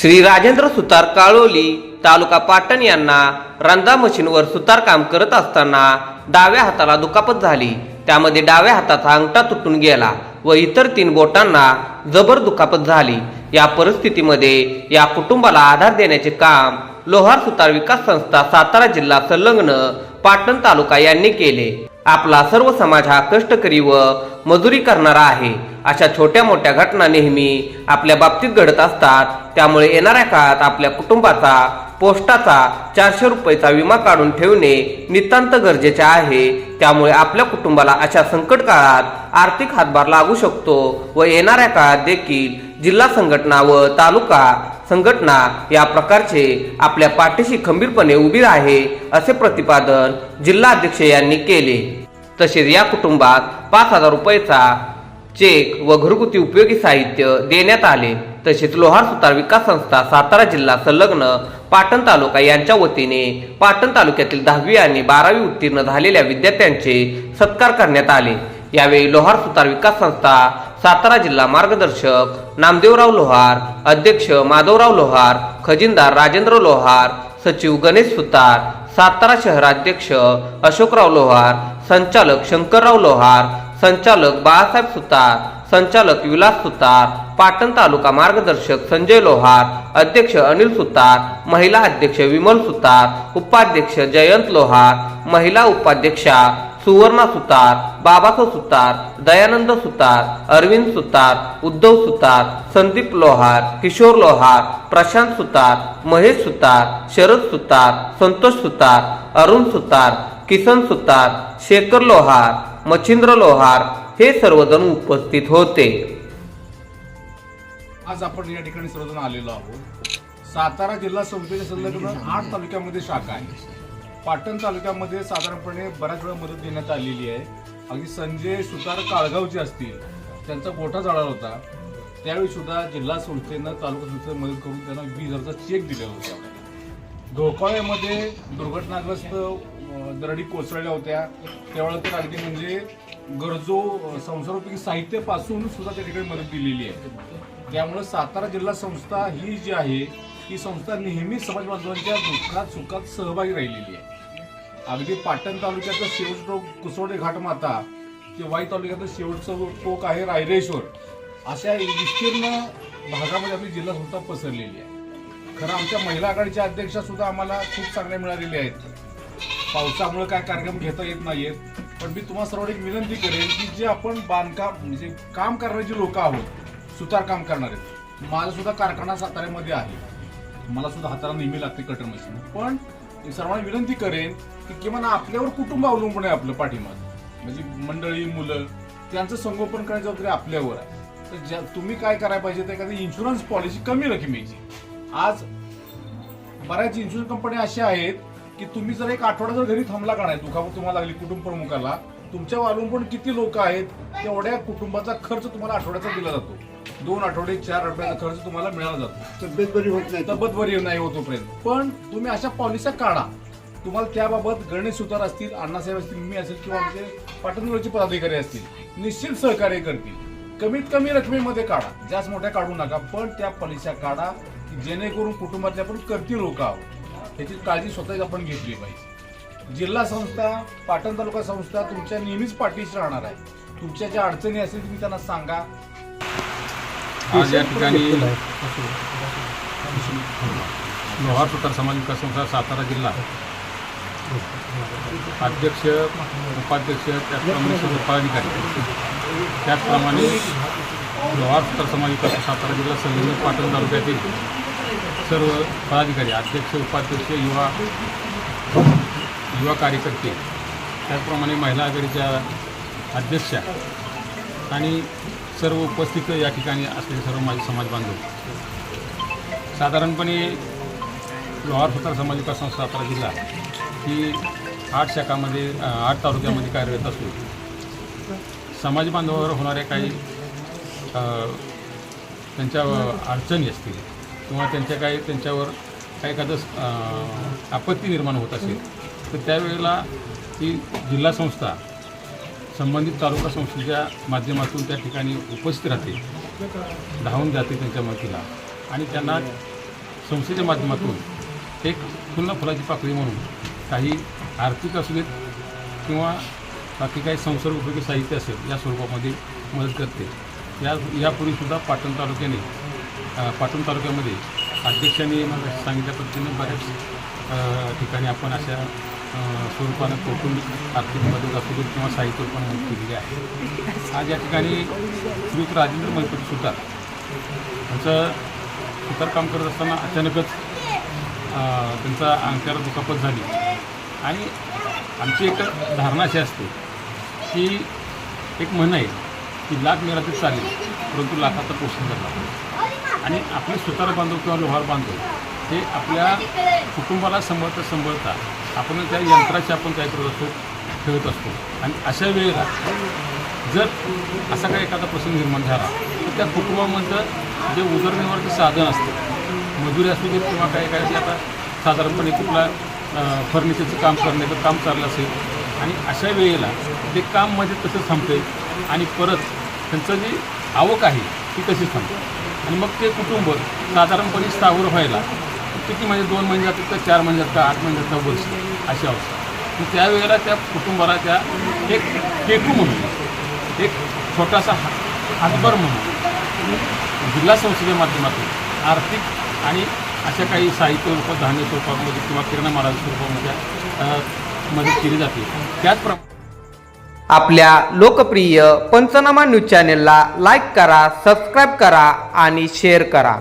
श्री राजेंद्र सुतार काळोली तालुका पाटण यांना रंधा मशीनवर सुतार काम करत असताना डाव्या हाताला दुखापत झाली. त्यामध्ये डाव्या हाताचा अंगठा तुटून गेला व इतर तीन बोटांना जबर दुखापत झाली. या परिस्थितीमध्ये या कुटुंबाला आधार देण्याचे काम लोहार सुतार विकास संस्था सातारा जिल्हा संलग्न पाटण तालुका यांनी केले. आपला सर्व समाज हा कष्टकरी व मजुरी करणारा आहे. अशा छोट्या मोठ्या घटना नेहमी आपल्या बाबतीत घडत असतात. त्यामुळे येणाऱ्या काळात आपल्या कुटुंबाचा पोस्टाचा चारशे रुपयाचा विमा काढून ठेवणे नितांत गरजेचे आहे. त्यामुळे आपल्या कुटुंबाला अशा संकट काळात आर्थिक हातभार लागू शकतो व येणाऱ्या काळात देखील जिल्हा संघटना व तालुका संघटना या प्रकारचे आपल्या पाठीशी खंबीरपणे उभी आहे असे प्रतिपादन जिल्हा अध्यक्ष यांनी केले. तसेच या कुटुंबात पाच हजार रुपयेचा चेक व घरगुती उपयोगी साहित्य देण्यात आले. तसेच लोहार सुतार विकास संस्था सातारा जिल्हा संलग्न पाटण तालुका यांच्या वतीने पाटण तालुक्यातील दहावी आणि बारावी उत्तीर्ण झालेल्या विद्यार्थ्यांचे सत्कार करण्यात आले. यावेळी लोहार सुतार विकास संस्था सातारा जिल्हा मार्गदर्शक नामदेवराव लोहार अध्यक्ष माधवराव लोहार खजिनदार राजेंद्र लोहार सचिव गणेश सुतार सातारा शहराध्यक्ष अशोकराव लोहार संचालक शंकरराव लोहार संचालक बाळासाहेब सुतार संचालक विलास सुतार पाटण तालुका मार्गदर्शक संजय लोहार अध्यक्ष अनिल सुतार महिला अध्यक्ष विमल सुतार उपाध्यक्ष जयंत लोहार महिला उपाध्यक्षा सुवर्णा सुतार बाबासाहेब सुतार दयानंद सुतार अरविंद सुतार उद्धव सुतार संदीप लोहार किशोर लोहार प्रशांत सुतार महेश सुतार शरद सुतार संतोष सुतार अरुण सुतार किसन सुतार शेखर लोहार मच्छिंद्र लोहार हे सर्वजण उपस्थित होते. आज आपण या ठिकाणी सर्वजण आलेलो आहोत. सातारा जिल्हा संस्थेच्या संदर्भात आठ तालुक्यामध्ये शाखा आहे. पाटण तालुक्यामध्ये साधारणपणे बऱ्याच वेळा मदत देण्यात आलेली आहे. अगदी संजय सुतार काळगावचे असतील त्यांचा गोठा झाला होता. त्यावेळी सुद्धा जिल्हा संस्थेनं तालुका संस्थेनं मदत करून त्यांना वीस हजारचा चेक दिलेला होता. धोकाळ्यामध्ये दुर्घटनाग्रस्त दरडी कोसळल्या होत्या. त्यावेळेला तर अगदी म्हणजे गरजो संसारोपी संसारोपयोगी साहित्यापासून सुद्धा त्या ठिकाणी मदत दिलेली आहे. त्यामुळे सातारा जिल्हा संस्था ही जी आहे ही संस्था नेहमीच समाज बांधवांच्या दुःखात सुखात सहभागी राहिलेली आहे. अगदी पाटण तालुक्याचं शेवट टोक कुसोडे घाटमाता किंवा वाई तालुक्याचं शेवटचं टोक आहे रायरेश्वर. अशा विस्तीर्ण भागामध्ये आपली जिल्हा संस्था पसरलेली आहे. खरं आमच्या महिला आघाडीच्या अध्यक्षा सुद्धा आम्हाला खूप चांगल्या मिळालेल्या आहेत. पावसामुळे काय कार्यक्रम घेता येत नाहीयेत. पण मी तुम्हाला सर्व एक विनंती करेन की जे आपण बांधकाम म्हणजे काम करणारे जे लोक आहोत सुतार काम करणारे माझा सुद्धा कारखाना साताऱ्यामध्ये आहे. मला सुद्धा हाताला नेहमी लागते कटर मशीन. पण मी सर्वांना विनंती करेन की किमान आपल्यावर कुटुंब अवलंबून आहे आपलं पाठीमाग. म्हणजे मंडळी मुलं त्यांचं संगोपन करण्याची जबाबदारी आपल्यावर आहे. तर ज्या तुम्ही काय करायला पाहिजे तर एखादी इन्शुरन्स पॉलिसी कमी रकमेची. आज बऱ्याच इन्शुरन्स कंपन्या अशा आहेत की तुम्ही जर एक आठवडा जर घरी थांबला का नाही दुखापत तुम्हाला लागली कुटुंब प्रमुखाला तुमच्या अवलंबून किती लोक आहेत तेवढ्या कुटुंबाचा खर्च तुम्हाला आठवड्याचा दिला जातो. दोन आठवडे चार आठवड्याचा खर्च तुम्हाला मिळाला जातो. तब्येत बरी होत नाही. तब्येत बरी नाही होतोपर्यंत. पण तुम्ही अशा पॉलिसी काढा. तुम्हाला त्याबाबत गणेश सुतार असतील अण्णासाहेब असतील मी असेल किंवा आमचे पाटणवरचे पदाधिकारी असतील निश्चित सहकार्य करतील. कमीत कमी रकमेमध्ये काढा. जास्त मोठ्या काढू नका पण त्या पॉलिसी काढा की जेणेकरून कुटुंबातले आपण करती लोक आहोत. याची काळजी स्वतःच आपण घेतली पाहिजे. जिल्हा संस्था पाटण तालुका संस्था तुमच्या नेहमीच पाठीशी राहणार आहे. तुमच्या ज्या अडचणी असतील तुम्ही त्यांना सांगा. आज या ठिकाणी लोहार सुतार समाज विकास संस्था सातारा जिल्हा अध्यक्ष उपाध्यक्ष त्याचप्रमाणे सर्व पदाधिकारी त्याचप्रमाणे लोहार सुतार समाज विकास सातारा जिल्हा संलग्न पाटण तालुक्यातील सर्व पदाधिकारी अध्यक्ष उपाध्यक्ष युवा युवा कार्यकर्ते त्याचप्रमाणे महिला आघाडीच्या अध्यक्षा आणि सर्व उपस्थित या ठिकाणी असलेले सर्व माझे समाज बांधव. साधारणपणे लोहार सुतार समाज विकास संस्था सातारा जिल्हा ही आठ शाखामध्ये आठ तालुक्यामध्ये कार्यरत असून समाज बांधवावर होणाऱ्या काही त्यांच्या अडचणी असतील किंवा त्यांच्या काही त्यांच्यावर काही एखादं आपत्ती निर्माण होत असेल तर त्यावेळेला ती जिल्हा संस्था संबंधित तालुका संस्थेच्या माध्यमातून त्या ठिकाणी उपस्थित राहते धावून जाते त्यांच्या मदतीला. आणि त्यांना संस्थेच्या माध्यमातून एक फुलं फुलाची पाकळी म्हणून काही आर्थिक असू देत किंवा बाकी काही संसर्ग उपयोगी साहित्य असेल या स्वरूपामध्ये मदत करते. या यापूर्वीसुद्धा पाटण तालुक्याने पाटण तालुक्यामध्ये अध्यक्षांनी मग सांगितल्या पद्धतीने बऱ्याच ठिकाणी आपण अशा स्वरूपानं कौटुंबिक आर्थिक मदत किंवा साहित्य पण केलेली आहे. आज या ठिकाणी श्रीयुत राजेंद्र मैपती सुतार त्यांचं सुतार काम करत असताना अचानकच त्यांचा अंगठ्याला दुखापत झाली. आणि आमची एक धारणा अशी असते की एक म्हण आहे की लाख मिळाला चालेल परंतु लाखाचा पोषण झाला आणि आपले सुतार बांधव किंवा लोहार बांधव हे आपल्या कुटुंबाला सांभाळता सांभाळता आपण त्या यंत्राची आपण काय करत असतो खेळत असतो. आणि अशा वेळेला जर असा काही एखादा प्रसंग निर्माण झाला तर त्या कुटुंबामधलं जे उदरनिर्वाहाचं साधन असतं मजुरी असू देत किंवा काही काही जे आता साधारणपणे कुठला फर्निचरचं काम करण्याचं काम चाललं असेल आणि अशा वेळेला ते काम म्हणजे मध्ये तसंच थांबते आणि परत त्यांचं जी आवक आहे ती तशीच थांबते आणि मग ते कुटुंब साधारणपणे स्थावर व्हायला किती म्हणजे दोन महिने जातात का चार महिने जातात का आठ महिने जातात वर्ष अशी अवस्था. मग त्यावेळेला त्या कुटुंबाला त्या एक टेकू म्हणून एक छोटासा हा- हातभार म्हणून जिल्हा संस्थेच्या माध्यमातून आर्थिक आणि अशा काही साहित्य रूपात धान्य स्वरूपामध्ये किंवा किराणा महाराज स्वरूपामध्ये मदत केली जाते. त्याचप्रमाणे आपल्या लोकप्रिय पंचनामा न्यूज चॅनेलला लाईक करा सबस्क्राईब करा आणि शेअर करा.